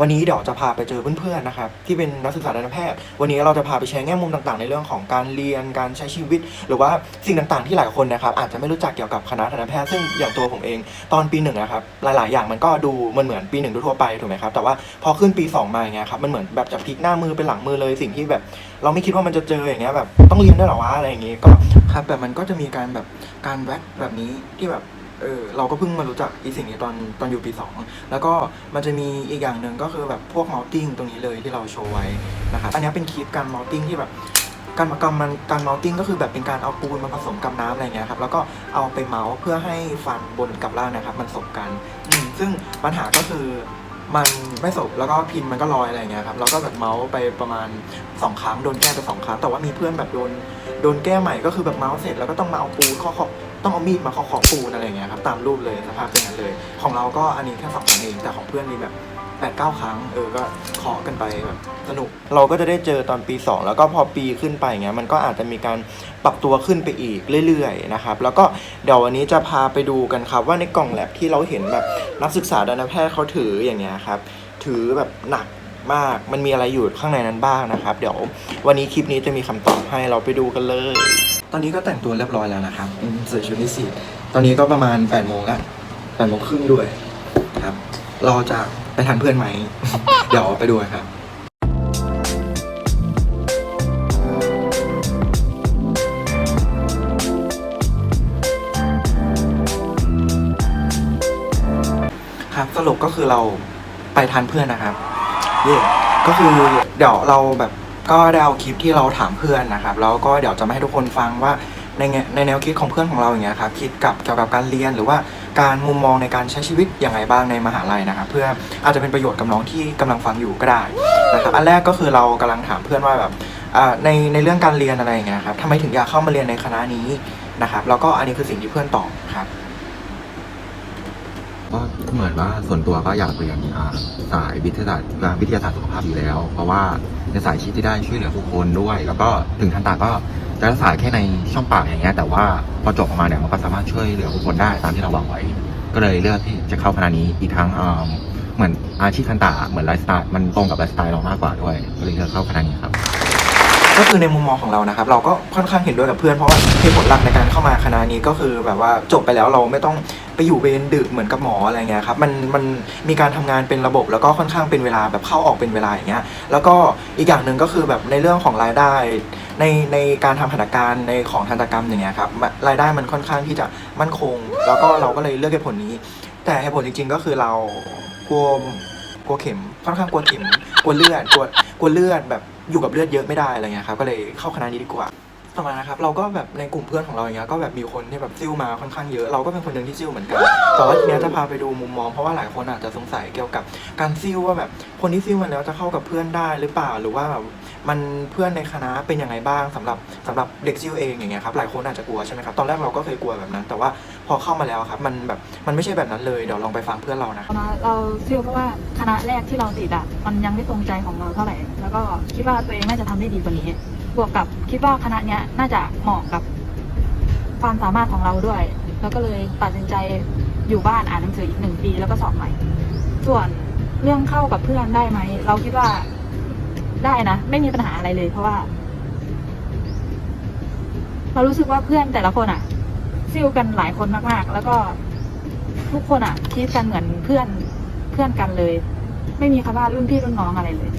วันนี้เดี๋ยวจะพาไปเจอเพื่อนๆนะครับที่เป็นนักศึกษาด้านแพทย์ วันนี้เราจะพาไปแชร์แง่มุมต่างๆ ในเรื่องของการเรียนการใช้ชีวิต หรือว่าสิ่งต่างๆ ที่หลายคนนะครับอาจจะไม่รู้จักเกี่ยวกับคณะทันตแพทย์ซึ่งอย่างตัวผมเองตอนปีหนึ่งนะครับหลายๆ อย่างมันก็ดูมันเหมือนปีหนึ่งทั่วไปถูกไหมครับแต่ว่าพอขึ้นปีสองมาอย่างเงี้ยครับมันเหมือนแบบจะพลิกหน้ามือเป็นหลังมือเลยสิ่งที่แบบ เราไม่คิดว่ามันจะเจออย่างเงี้ยแบบต้องเรียนด้วยหรอวะอะไรอย่างงี้ก็ครับแบบมันก็จะมีการแบบการแว็กแบบนี้ที่แบบ เออเราก็เพิ่งมารู้จักอีสิ่งนี้ตอนตอนอยู่ปีสองแล้วก็มันจะมีอีกอย่างหนึ่งก็คือแบบพวกมัลติ้งตรงนี้เลยที่เราโชว์ไว้นะครับอันนี้เป็นคลิปการมัลติ้งที่แบบการกำมันการเมาติ้งก็คือแบบเป็นการเอาปูนมาผสมกับน้ำอะไรเงี้ยครับแล้วก็เอาไปเมาส์เพื่อให้ฟันบนกับล่างนะครับมันสบกันซึ่งปัญหาก็คือมันไม่สบแล้วก็พินมันก็ลอยอะไรเงี้ยครับแล้วก็แบบเมาส์ไปประมาณสองครั้งโดนแก้ไปสองครั้งแต่ว่ามีเพื่อนแบบโดนโดนแก้ใหม่ก็คือแบบเมาส์เสร็จแล้วก็ต้องมาเอาปูนข้อขอบ ต้องเอามีดมาข้อขอบปูนอะไรเงี้ยครับตามรูปเลยสภาพเป็นอย่างนั้นเลย ของเราก็อันนี้แค่สองครั้งเองแต่ของเพื่อนมีแบบแปดเก้าครั้งเออก็เคาะกันไปแบบสนุก เราก็จะได้เจอตอนปี 2 แล้วก็พอปีขึ้นไปเงี้ยมันก็อาจจะมีการปรับตัวขึ้นไปอีกเรื่อยๆนะครับแล้วก็เดี๋ยววันนี้จะพาไปดูกันครับ ว่าในกล่องแลบที่เราเห็นแบบนักศึกษาด้านแพทย์เขาถืออย่างเงี้ยครับถือแบบหนักมากมันมีอะไรอยู่ข้างในนั้นบ้างนะครับ เดี๋ยววันนี้คลิปนี้จะมีคำตอบให้เราไปดูกันเลย อนนี้ก็แต่งตัวเรียบร้อยแล้วนะครับอืมใส่ชุดนิสิตตอนนี้ก็ประมาณ8ปดโมงละแปดโมงครึ่งด้วยครับ เราจะไปทานเพื่อนไหม เดี๋ยวไปดูกันครับครับสรุปก็คือเราไปทานเพื่อนนะครับเย่ก็คือเดี๋ยวเราแบบ ก็ได้เอาคลิปที่เราถามเพื่อนนะครับแล้วก็เดี๋ยวจะมาให้ทุกคนฟังว่าในแง่ในแนวคิดของเพื่อนของเราอย่างเงี้ยครับคิดกับเกี่ยวกับการเรียนหรือว่าการมุมมองในการใช้ชีวิตอย่างไรบ้างในมหาลัยนะครับเพื่ออาจจะเป็นประโยชน์กับน้องที่กำลังฟังอยู่ก็ได้นะครับอันแรกก็คือเรากำลังถามเพื่อนว่าแบบในในเรื่องการเรียนอะไรอย่างเงี้ยครับทำไมถึงอยากเข้ามาเรียนในคณะนี้นะครับแล้วก็อันนี้คือสิ่งที่เพื่อนตอบครับ ก็เหมือนว่าส่วนตัวก็อยากเรียนสายวิทยาศาสตร์วิทยาศาสตร์สุขภาพอยู่แล้ว เพราะว่าเป็นสายชีพที่ได้ช่วยเหลือผู้คนด้วย แล้วก็ถึงทันตาก็จะรักษาแค่ในช่องปากอย่างเงี้ยแต่ว่าพอจบออกมาเนี่ยมันก็สามารถช่วยเหลือผู้คนได้ตามที่เราหวังไว้ ก็เลยเลือกที่จะเข้าคณะนี้อีกทั้งเหมือนอาชีพทันตาเหมือนไลฟ์สไตล์มันตรงกับไลฟ์สไตล์เรามากกว่าด้วยก็เลยเลือกเข้าคณะนี้ครับก็คือในมุมมองของเรานะครับ เราก็ค่อนข้างเห็นด้วยกับเพื่อนเพราะว่าเหตุผลหลักในการเข้ามาคณะนี้ก็คือแบบว่าจบไปแล้วเราไม่ต้อง ไปอยู่เวรดึกเหมือนกับหมออะไรเงี้ยครับมันมันมีการทำงานเป็นระบบแล้วก็ค่อนข้างเป็นเวลาแบบเข้าออกเป็นเวลาอย่างเงี้ยแล้วก็อีกอย่างหนึ่งก็คือแบบในเรื่องของรายได้ในในการทำหัตถการในของทันตกรรมอย่างเงี้ยครับรายได้มันค่อนข้างที่จะมั่นคง แล้วก็เราก็เลยเลือกเหตุผลนี้ แต่เหตุผลจริง ๆ ก็คือเรากลัวกลัวเข็มค่อนข้างกลัวเข็มกลัวเลือดกลัวกลัวเลือดแบบอยู่กับเลือดเยอะไม่ได้อะไรเงี้ยครับก็เลยเข้าคณะนี้ดีกว่า ต่อมานะครับเราก็แบบในกลุ่มเพื่อนของเราอย่างเงี้ยก็แบบมีคนที่แบบซิ่วมาค่อนข้างเยอะเราก็เป็นคนหนึ่งที่ซิ่วเหมือนกันแต่ว่าทีเนี้ยจะพาไปดูมุมมองเพราะว่าหลายคนอาจจะสงสัยเกี่ยวกับการซิ่วว่าแบบคนที่ซิ่วมาแล้วจะเข้ากับเพื่อนได้หรือเปล่าหรือว่าแบบมันเพื่อนในคณะเป็นยังไงบ้างสำหรับสำหรับเด็กซิ่วเองอย่างเงี้ยครับหลายคนอาจจะกลัวใช่ไหมครับตอนแรกเราก็เคยกลัวแบบนั้น แต่ว่าพอเข้ามาแล้วครับมันแบบมันไม่ใช่แบบนั้นเลยเดี๋ยวลองไปฟังเพื่อนเรานะครับคณะเราเชื่อเพราะว่าคณะแรกที่เราติดอะมันยังไม่ตรงใจของเราเท่าไหร่แล้วก็คิดว่าตัวเองน่าจะทำได้ดีกว่านี้ บวกกับคิดว่าคณะเนี้ยน่าจะเหมาะกับความสามารถของเราด้วย แล้วก็เลยตัดสินใจอยู่บ้านอ่านหนังสืออีกหนึ่งปีแล้วก็สอบใหม่ ส่วนเรื่องเข้ากับเพื่อนได้ไหม เราคิดว่าได้นะ ไม่มีปัญหาอะไรเลย เพราะว่า เรารู้สึกว่าเพื่อนแต่ละคนอะซิ่วกันหลายคนมาก ๆ แล้วก็ทุกคนอะคิดกันเหมือนเพื่อนเพื่อนกันเลย ไม่มีคำว่ารุ่นพี่รุ่นน้องอะไรเลย